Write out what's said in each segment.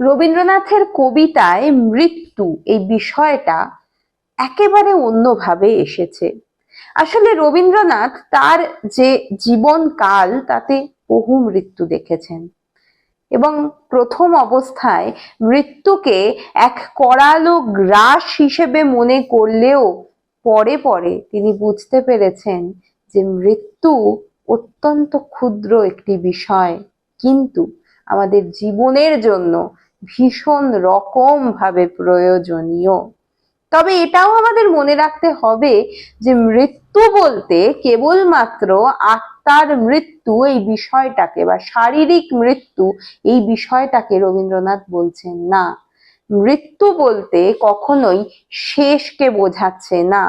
রবীন্দ্রনাথের কবিতায় মৃত্যু এই বিষয়টা একেবারে অন্যভাবে এসেছে। আসলে রবীন্দ্রনাথ তার যে জীবনকাল, তাতে বহু মৃত্যু দেখেছেন এবং প্রথম অবস্থায় মৃত্যুকে এক করালো গ্রাস হিসেবে মনে করলেও পরে পরে তিনি বুঝতে পেরেছেন যে মৃত্যু অত্যন্ত ক্ষুদ্র একটি বিষয়। কিন্তু আমাদের জীবনের জন্য ভীষণ রকম ভাবে প্রয়োজনীয়। তবে এটাও আমাদের মনে রাখতে হবে যে মৃত্যু বলতে কেবলমাত্র আত্মার মৃত্যু এই বিষয়টাকে বা শারীরিক মৃত্যু এই বিষয়টাকে রবীন্দ্রনাথ বলছেন না। মৃত্যু বলতে কখনোই শেষকে বোঝাচ্ছে না।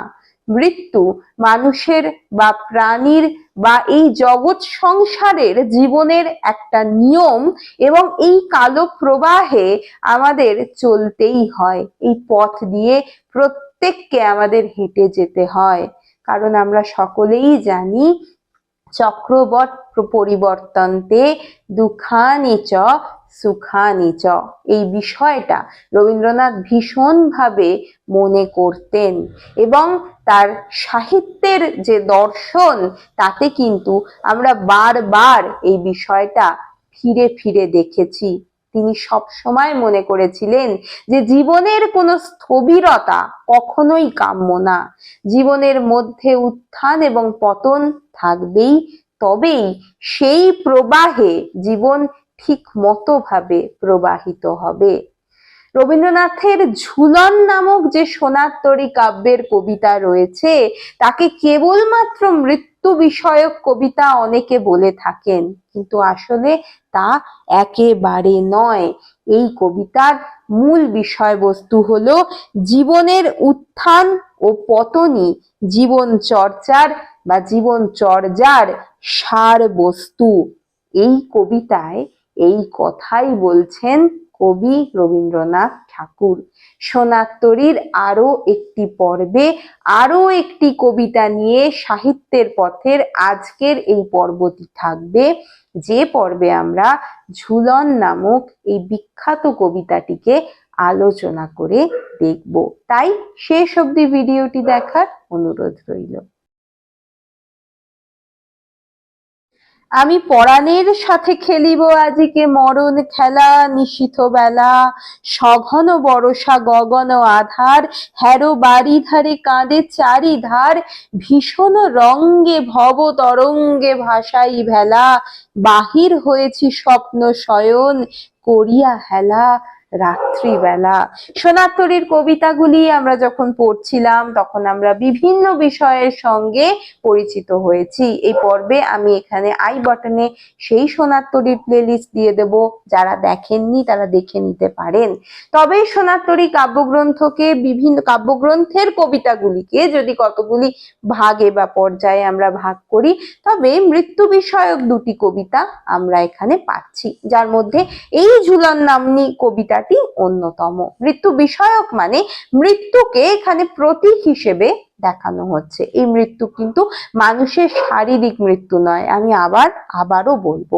মৃত্যু মানুষের বা প্রাণীর বা এই জগৎ সংসারের জীবনের একটা নিয়ম এবং এই কালো প্রবাহে আমাদের চলতেই হয়। এই পথ দিয়ে প্রত্যেককে আমাদের হেঁটে যেতে হয়। কারণ আমরা সকলেই জানি, চক্রবট পরিবর্তনতে দুঃখানি চ, সুখানি চ। এই বিষয়টা রবীন্দ্রনাথ ভীষণভাবে মনে করতেন এবং তার সাহিত্যের যে দর্শন, তাতে কিন্তু আমরা বারবার এই বিষয়টা ফিরে ফিরে দেখেছি। তিনি সব সময় মনে করেছিলেন যে জীবনের কোনো স্থবিরতা কখনোই কাম্য না। জীবনের মধ্যে উত্থান এবং পতন থাকবেই, তবেই সেই প্রবাহে জীবন ঠিক মতো ভাবে প্রবাহিত হবে। রবীন্দ্রনাথের ঝুলন নামক যে সোনার কাব্যের কবিতা রয়েছে, তাকে কেবলমাত্র মৃত্যু বিষয়ক কবিতা অনেকে বলে থাকেন। কিন্তু আসলে তা একেবারে নয়। এই কবিতার মূল বিষয়বস্তু হলো জীবনের উত্থান ও পতনই জীবন চর্চার বা জীবন চর্যার সার বস্তু এই কবিতায় এই কথাই বলছেন কবি রবীন্দ্রনাথ ঠাকুর। সোনাত্তরীর আরও একটি পর্বে, আরও একটি কবিতা নিয়ে সাহিত্যের পথের আজকের এই পর্বটি থাকবে। যে পর্বে আমরা ঝুলন নামক এই বিখ্যাত কবিতাটিকে আলোচনা করে দেখব। তাই শেষ অবধি ভিডিওটি দেখার অনুরোধ রইল। আমি পরাণের সাথে খেলিব আজিকে মরণ খেলা নিশিত বেলা। সঘন বরসা গগন আধার হ্যারো বাড়ি ধারে কাঁদে চারিধার। ভীষণ রঙ্গে ভব তরঙ্গে ভাসাই ভেলা। বাহির হয়েছি স্বপ্ন শয়ন, করিয়া হেলা। রাত্রিবেলা। সোনাত্তরীর কবিতাগুলি আমরা যখন পড়ছিলাম, তখন আমরা বিভিন্ন বিষয়ের সঙ্গে পরিচিত হয়েছি। এই পর্বে আমি এখানে আই বটনে সেই সোনাত্তরীর প্লেলিস্ট দিয়ে দেব। যারা দেখেননি, তারা দেখে নিতে পারেন। তবে সোনাত্তরী কাব্যগ্রন্থকে, বিভিন্ন কাব্যগ্রন্থের কবিতাগুলিকে যদি কতগুলি ভাগে বা পর্যায়ে আমরা ভাগ করি, তবে মৃত্যু বিষয়ক দুটি কবিতা আমরা এখানে পাচ্ছি। যার মধ্যে এই ঝুলন নামনি কবিতা কবিতাটি অন্যতম। মৃত্যু বিষয়ক মানে মৃত্যুকে এখানে প্রতীক হিসেবে দেখানো হচ্ছে। এই মৃত্যু কিন্তু মানুষের শারীরিক মৃত্যু নয়, আমি আবার, আবারও বলব।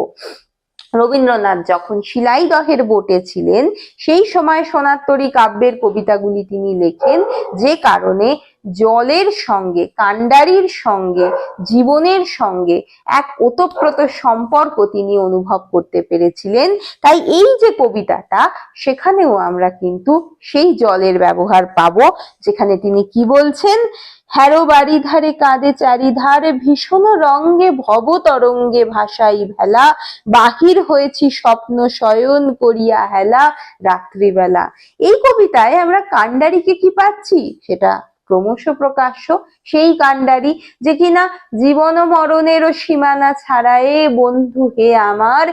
রবীন্দ্রনাথ যখন শিলাই দহের বোটে ছিলেন, সেই সময় সোনাত্তরী কাব্যের কবিতাগুলি তিনি লেখেন, যে কারণে জলের সঙ্গে, কাণ্ডারির সঙ্গে, জীবনের সঙ্গে এক ওতপ্রোত সম্পর্ক তিনি অনুভব করতে পেরেছিলেন। তাই এই যে কবিতাটা, সেখানেও আমরা কিন্তু সেই জলের ব্যবহার পাব, যেখানে তিনি কি বলছেন? হ্যারো বাড়ি ধারে কাঁদে চারিধারে, ভীষণ রঙ্গে ভব তরঙ্গে ভাসাই ভেলা, বাহির হয়েছি স্বপ্ন শয়ন করিয়া হেলা রাত্রিবেলা। এই কবিতায় আমরা কাণ্ডারিকে কি পাচ্ছি? সেটা ক্রমশ প্রকাশ্য সেই কাণ্ডারি যে কিনা জীবন মরণেরও সীমানা ছাড়ায়ে বন্ধু হে আমার,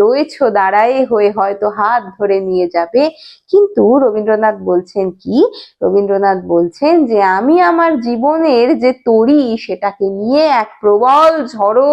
রয়েছ দাঁড়ায়ে হয়ে হয়তো হাত ধরে নিয়ে যাবে। কিন্তু রবীন্দ্রনাথ বলছেন কি? রবীন্দ্রনাথ বলছেন যে, আমি আমার জীবনের যে তরি, সেটাকে নিয়ে এক প্রবল ঝড়ো,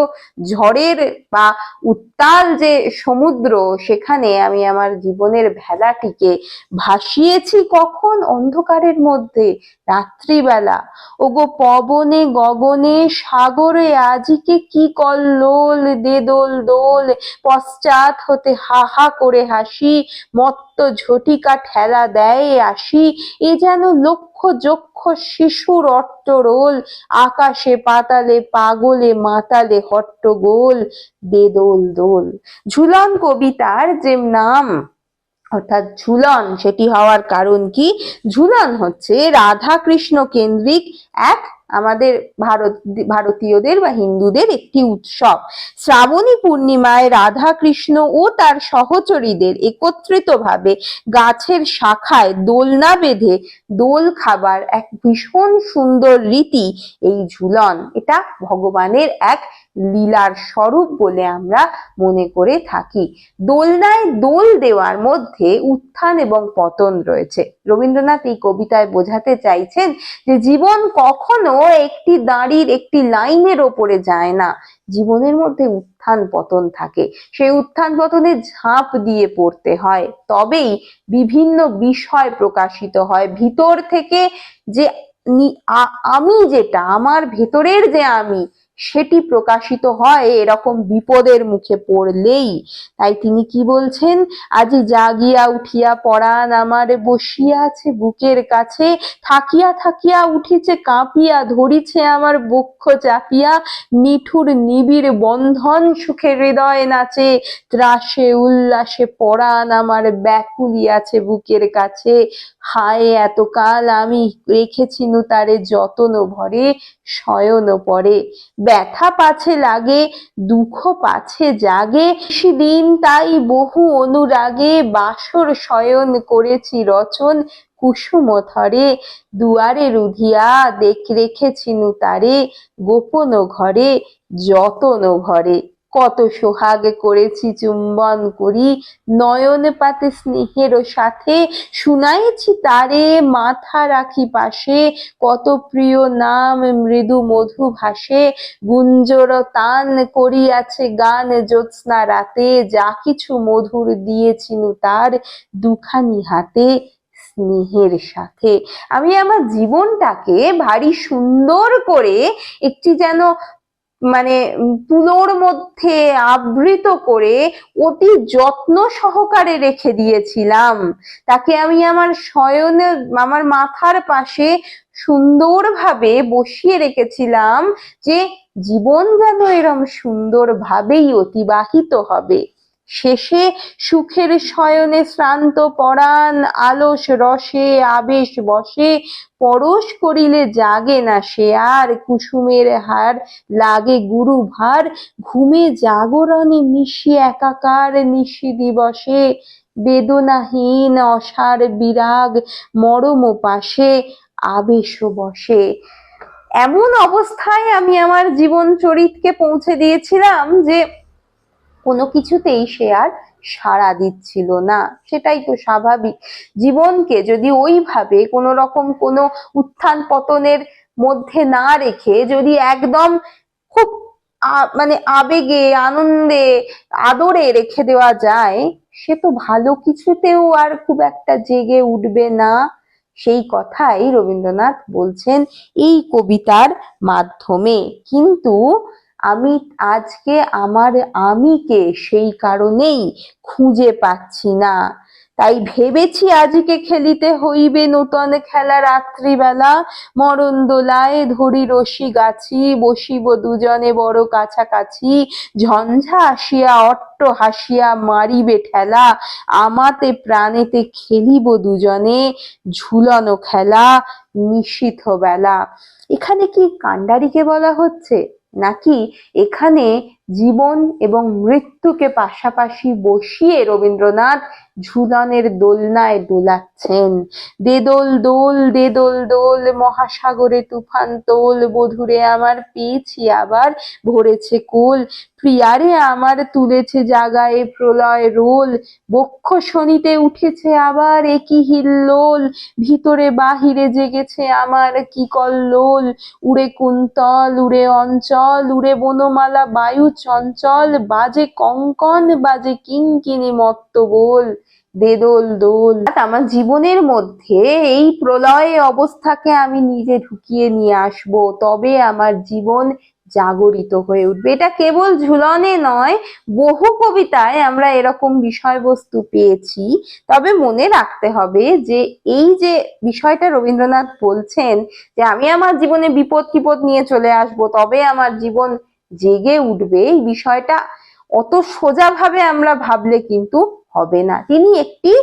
ঝড়ের বা উত্তাল যে সমুদ্র, সেখানে আমি আমার জীবনের ভেলাটিকে ভাসিয়েছি কখন? অন্ধকারের মধ্যে, রাত্রি রাত্রিবেলা। ওগো পবনে গগনে সাগরে আজিকে কি কল্লোল দে দোল, পশ্চাৎ হতে হা হা করে হাসি, মত্ত ঝটিকা ঠেলা দেয় আসি, এ যেন লক্ষ যক্ষ শিশুর অট্টরোল, আকাশে পাতালে পাগলে মাতালে হট্টগোল দে দোল দোল। ঝুলন কবিতার যে নাম। অর্থাৎ ঝুলন সেটি হওয়ার কারণ কি? ঝুলন হচ্ছে রাধা কৃষ্ণ কেন্দ্রিক এক আমাদের ভারত, ভারতীয়দের বা হিন্দুদের একটি উৎসব। শ্রাবণী পূর্ণিমায় রাধা কৃষ্ণ ও তার সহচরীদের একত্রিতভাবে গাছের শাখায় দোলনা বেঁধে দোল খাবার এক ভীষণ সুন্দর রীতি এই ঝুলন। এটা ভগবানের এক লীলার স্বরূপ বলে আমরা মনে করে থাকি। দোলনায় দোল দেওয়ার মধ্যে উত্থান এবং পতন রয়েছে। রবীন্দ্রনাথ এই কবিতায় বোঝাতে চাইছেন যে জীবন কখনো একটি দাঁড়ির একটি লাইনের ওপরে যায় না। জীবনের মধ্যে উত্থান পতন থাকে। সেই উত্থান পতনে ঝাঁপ দিয়ে পড়তে হয়। তবেই বিভিন্ন বিষয় প্রকাশিত হয়। ভিতর থেকে যে আমি যেটা, আমার ভেতরের যে আমি সেটি প্রকাশিত হয় এরকম বিপদের মুখে পড়লেই। তাই তিনি কি বলছেন? আজি জাগিয়া উঠিয়া পরাণ আমার বসিয়া আছে বুকের কাছে, থাকিয়া থাকিয়া উঠিছে, কাঁপিয়া ধরিছে আমার বক্ষ চাপিয়া, নিঠুর নিবিড় বন্ধন সুখে হৃদয় নাচে, ত্রাসে উল্লাসে পরাণ আমার ব্যাকুলি আছে বুকের কাছে। হায়, এতকাল আমি রেখেছিনু তারে যতন ভরে, শয়ন পরে। ব্যথা পাছে লাগে, দুঃখ পাছে জাগে দিন তাই বহু অনুরাগে, বাসর শয়ন করেছি রচন কুসুম থরে। দুয়ারে রুধিয়া দেখ রেখেছিনু তারে গোপন ঘরে, যতন ঘরে কত সোহাগ করেছি চুম্বন করি, নয়ন পাতে স্নেহের সাথে, শুনাইছি তারে মাথা রাখি পাশে, কত প্রিয় নাম মৃদু মধু ভাসে, গুঞ্জর তান করিয়াছে গান জ্যোৎস্না রাতে, যা কিছু মধুর দিয়েছিনু তার দুখানি হাতে স্নেহের সাথে। আমি আমার জীবনটাকে ভারী সুন্দর করে একটি যেন মানে তুলোর মধ্যে আবৃত করে অতি যত্ন সহকারে রেখে দিয়েছিলাম। তাকে আমি আমার শয়নে, আমার মাথার পাশে সুন্দরভাবে বসিয়ে রেখেছিলাম যে জীবন যেন এরম সুন্দরভাবেই অতিবাহিত হবে। শেষে সুখের শয়নে শ্রান্ত পরাণ, আলস রসে, আবেশ বসে, পরশ করিলে জাগে না সে আর, কুসুমের হার লাগে গুরু ভার ঘুমে জাগরণে মিশি একাকার নিশি দিবসে, বেদনাহীন অসার বিরাগ মরম পাশে আবেশ বসে। এমন অবস্থায় আমি আমার জীবন চরিতকে পৌঁছে দিয়েছিলাম যে কোনো কিছুতেই সে আর সাড়া দিচ্ছিল না। সেটাই তো স্বাভাবিক। জীবনকে যদি ওইভাবে কোনো রকম কোনো উত্থান পতনের মধ্যে না রেখে যদি একদম খুব মানে আবেগে, আনন্দে, আদরে রেখে দেওয়া যায়, সে তো ভালো কিছুতেও আর খুব একটা জেগে উঠবে না। সেই কথাই রবীন্দ্রনাথ বলছেন এই কবিতার মাধ্যমে। কিন্তু আমি আজকে আমার আমিকে সেই কারণেই খুঁজে পাচ্ছি না। তাই ভেবেছি আজকে খেলিতে হইবে নূতন খেলা রাত্রিবেলা। মরণ দোলায় ধরি রশি গাছি, বসিব দুজনে বড় কাছাকাছি। ঝঞ্ঝা আসিয়া, অট্ট হাসিয়া মারিবে ঠেলা। আমাতে প্রাণেতে খেলিব দুজনে। ঝুলনো খেলা, নিশীথ বেলা। এখানে কি কান্ডারিকে বলা হচ্ছে? নাকি এখানে জীবন এবং মৃত্যুকে পাশাপাশি বসিয়ে রবীন্দ্রনাথ ঝুলনের দোলনায় দোলাচ্ছেন। দে দোল দোল দে দোল দোল মহাসাগরে তুফান তোল, বধুরে আমার পেয়েছি আবার, ভরেছে কোল, প্রিয়ারে আমার তুলেছে জাগায় প্রলয় রোল, বক্ষ শনিতে উঠেছে আবার একই হিল্লোল, ভিতরে বাহিরে জেগেছে আমার কি কল্লোল, উড়ে কুন্তল, উড়ে অঞ্চল, উড়ে বনমালা বায়ু চঞ্চল, বাজে কঙ্কন, বাজে কিঙ্কিনি মত্ত বল দে দোল। আমার জীবনের মধ্যে এই প্রলয় অবস্থাকে আমি নিজে ঢুকিয়ে নিয়ে আসব, তবে আমার জীবন জাগরিত হয়ে উঠবে। এটা কেবল ঝুলনে নয়, বহু কবিতায় আমরা এরকম বিষয়বস্তু পেয়েছি। তবে মনে রাখতে হবে যে এই যে বিষয়টা রবীন্দ্রনাথ বলছেন যে, আমি আমার জীবনে বিপদ টিপদ নিয়ে চলে আসব, তবে আমার জীবন জেগে উঠবে। এই বিষয়টা অত সোজাভাবে আমরা ভাবলে কিন্তু হবে না। তিনি একটি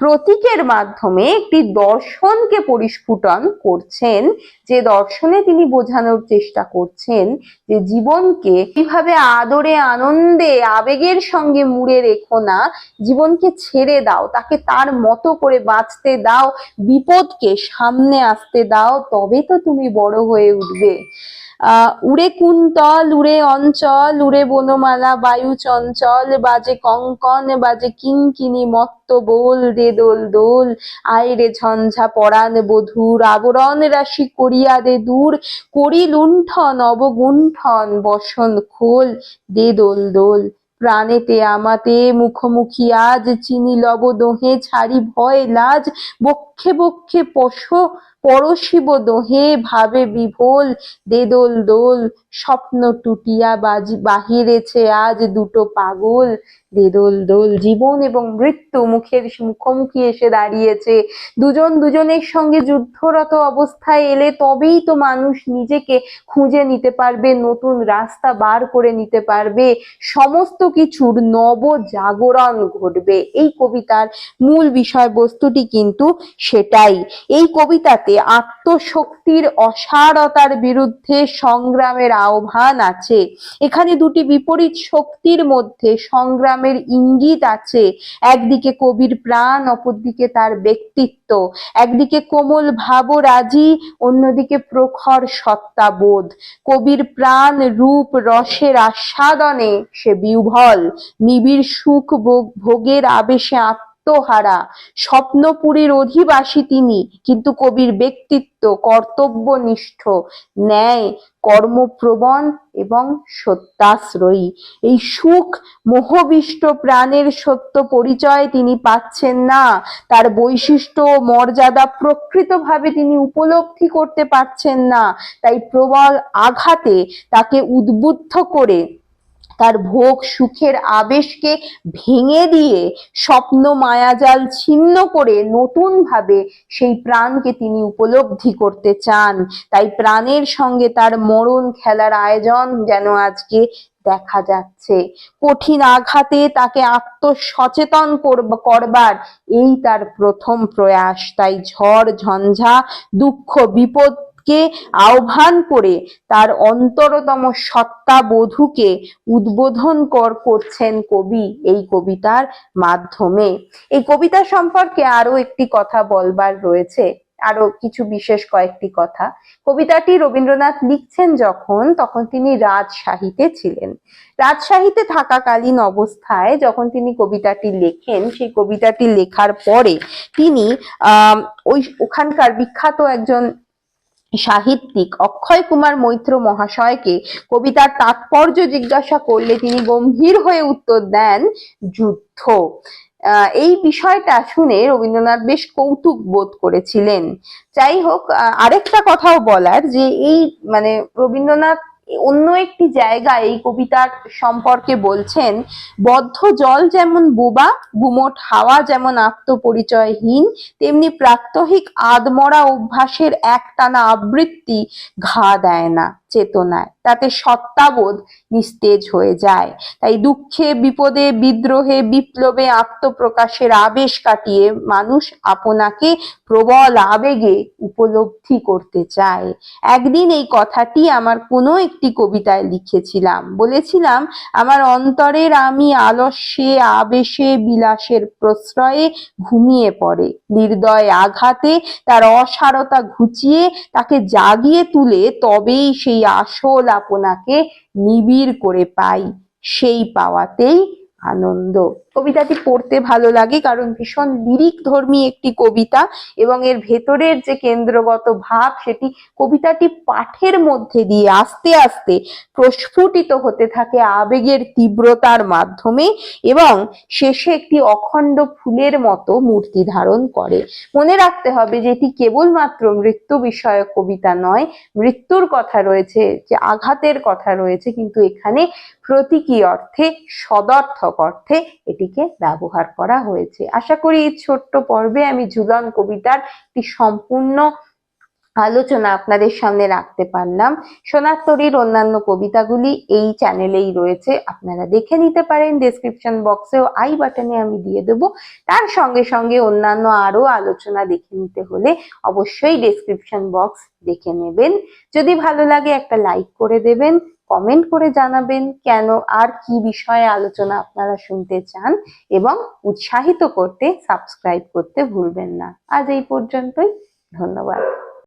প্রতীকের মাধ্যমে একটি দর্শনকে পরিস্ফুটন করছেন। যে দর্শনে তিনি বোঝানোর চেষ্টা করছেন যে জীবনকে কীভাবে আদরে, আনন্দে, আবেগের সঙ্গে মুড়ে রেখো না, জীবনকে ছেড়ে দাও, তাকে তার মতো করে বাঁচতে দাও, বিপদকে সামনে আসতে দাও তবে তো তুমি বড় হয়ে উঠবে। উড়ে কুন্তল, উড়ে অঞ্চল, উড়ে বনমালা, বায়ু চঞ্চল, বাজে কঙ্কন, বাজে কিঙ্কিনি মত্ত বোল দে দোল দোল, আয় রে ঝঞ্ঝা পরাণ বধুর, আবরণ রাশি করিয়া দে দূর, করি লুণ্ঠন, অবগুণ্ঠন, বসন খোল, দে দোল দোল। প্রাণেতে, আমাতে, মুখোমুখি আজ, চিনি লব দোহে, ছাড়ি ভয় লাজ, বক্ষে বক্ষে পশ পরশিব দোহে ভাবে বিভোল, দেদোল দোল, স্বপ্ন টুটিয়া বাজি, বাহিরেছে আজ দুটো পাগল। দেদোল দোল, জীবন এবং মৃত্যু মুখের মুখোমুখি এসে দাঁড়িয়েছে। দুজন দুজনের সঙ্গে যুদ্ধরত অবস্থায় এলে তবেই তো মানুষ নিজেকে খুঁজে নিতে পারবে, নতুন রাস্তা বার করে নিতে পারবে। সমস্ত কিছুর নব জাগরণ ঘটবে। এই কবিতার মূল বিষয়বস্তুটি কিন্তু সেটাই। এই কবিতাতে আত্মশক্তির অসারতার বিরুদ্ধে সংগ্রামের আহ্বান আছে। এখানে দুটি বিপরীত শক্তির মধ্যে সংগ্রামের ইঙ্গিত আছে। একদিকে কবির প্রাণ, অপরদিকে তার ব্যক্তিত্ব। একদিকে কোমল ভাবরাজি, অন্যদিকে প্রখর সত্তাবোধ। কবির প্রাণ, রূপ, রসের আস্বাদনে সে বিহ্বল। নিবিড় সুখ ভোগ- ভোগের আবেশে আত্মহারা স্বপ্নপুরীর অধিবাসী তিনি, কিন্তু কবির ব্যক্তিত্ব, কর্তব্যনিষ্ঠ, ন্যায়, কর্মপ্রবণ এবং সত্যাশ্রয়ী। এই সুখ, মোহবিষ্ট প্রাণের সত্য পরিচয় তিনি পাচ্ছেন না। তার বৈশিষ্ট্য মর্যাদা প্রকৃতভাবে তিনি উপলব্ধি করতে পারছেন না। তাই প্রবল আঘাতে তাকে উদ্বুদ্ধ করে তার ভোগ সুখের আবেশকে ভেঙে দিয়ে স্বপ্ন মায়াজাল ছিন্ন করে নতুন ভাবে সেই প্রাণকে তিনি উপলব্ধি করতে চান। তাই প্রাণের সঙ্গে তার মরণ খেলার আয়োজন যেন আজকে দেখা যাচ্ছে। কঠিন আঘাতে তাকে আত্মসচেতন করবার এই তার প্রথম প্রয়াস। তাই ঝড়, ঝঞ্ঝা, দুঃখ বিপদকে আহ্বান করে তার অন্তরতম সত্তা বধূকে উদ্বোধন কর, করছেন কবি এই কবিতার মাধ্যমে। এই কবিতা সম্পর্কে আরও একটি কথা বলবার রয়েছে। আরও কিছু বিশেষ কয়েকটি কথা। কবিতাটি রবীন্দ্রনাথ লিখছেন যখন, তখন তিনি রাজশাহীতে ছিলেন। রাজশাহীতে থাকাকালীন অবস্থায় যখন তিনি কবিতাটি লেখেন, সেই কবিতাটি লেখার পরে তিনি ওই, ওখানকার বিখ্যাত একজন সাহিত্যিক অক্ষয় কুমার মৈত্র মহাশয়কে কবিতার তাৎপর্য জিজ্ঞাসা করলে তিনি গম্ভীর হয়ে উত্তর দেন, যুদ্ধ। এই বিষয়টা শুনে রবীন্দ্রনাথ বেশ কৌতুক বোধ করেছিলেন। যাই হোক আরেকটা কথাও বলার যে এই মানে রবীন্দ্রনাথ অন্য একটি জায়গায় এই কবিতার সম্পর্কে বলছেন, বদ্ধ জল যেমন বোবা, গুমট হাওয়া যেমন আত্মপরিচয়হীন, তেমনি প্রাত্যহিক আদমরা অভ্যাসের একটানা আবৃত্তি ঘা দেয় না। চেতনায়। তাতে সত্তাবোধ নিস্তেজ হয়ে যায়। তাই দুঃখে বিপদে, বিদ্রোহে, বিপ্লবে আত্মপ্রকাশের আবেশ কাটিয়ে মানুষ আপনাকে প্রবল আবেগে উপলব্ধি করতে চায়। একদিন এই কথাটি আমার কোনো একটি কবিতায় লিখেছিলাম। বলেছিলাম, আমার অন্তরের আমি আলস্যে, আবেশে, বিলাসের প্রশ্রয়ে ঘুমিয়ে পড়ে। নির্দয় আঘাতে তার অসারতা ঘুচিয়ে তাকে জাগিয়ে তুলে তবেই সেই আসল আপনাকে নিবিড় করে পাই সেই পাওয়াতেই আনন্দ। কবিতাটি পড়তে ভালো লাগে, কারণ ভীষণ লিরিক ধর্মী একটি কবিতা এবং এর ভেতরের যে কেন্দ্রগত ভাব সেটি কবিতাটি পাঠের মধ্যে দিয়ে আস্তে আস্তে প্রস্ফুটিত হতে থাকে আবেগের তীব্রতার মাধ্যমে এবং শেষে একটি অখণ্ড ফুলের মতো মূর্তি ধারণ করে। মনে রাখতে হবে যে এটি কেবলমাত্র মৃত্যু বিষয়ক কবিতা নয়, মৃত্যুর কথা রয়েছে, যে আঘাতের কথা রয়েছে, কিন্তু এখানে প্রতীকী অর্থে সদর্থক অর্থে এটিকে ব্যবহার করা হয়েছে। আশা করি এই ছোট্ট পর্বে আমি ঝুলন কবিতার একটি সম্পূর্ণ আলোচনা আপনাদের সামনে রাখতে পারলাম। সোনার অন্যান্য কবিতাগুলি এই চ্যানেলেই রয়েছে। আপনারা দেখে নিতে পারেন ডেসক্রিপশন বক্সেও আই বাটনে আমি দিয়ে দেব। তার সঙ্গে সঙ্গে অন্যান্য আরও আলোচনা দেখে নিতে হলে অবশ্যই ডেসক্রিপশন বক্স দেখে নেবেন। যদি ভালো লাগে একটা লাইক করে দেবেন। কমেন্ট করে জানাবেন কেন আর কি বিষয়ে আলোচনা আপনারা শুনতে চান এবং উৎসাহিত করতে সাবস্ক্রাইব করতে ভুলবেন না। আজ এই পর্যন্তই, ধন্যবাদ।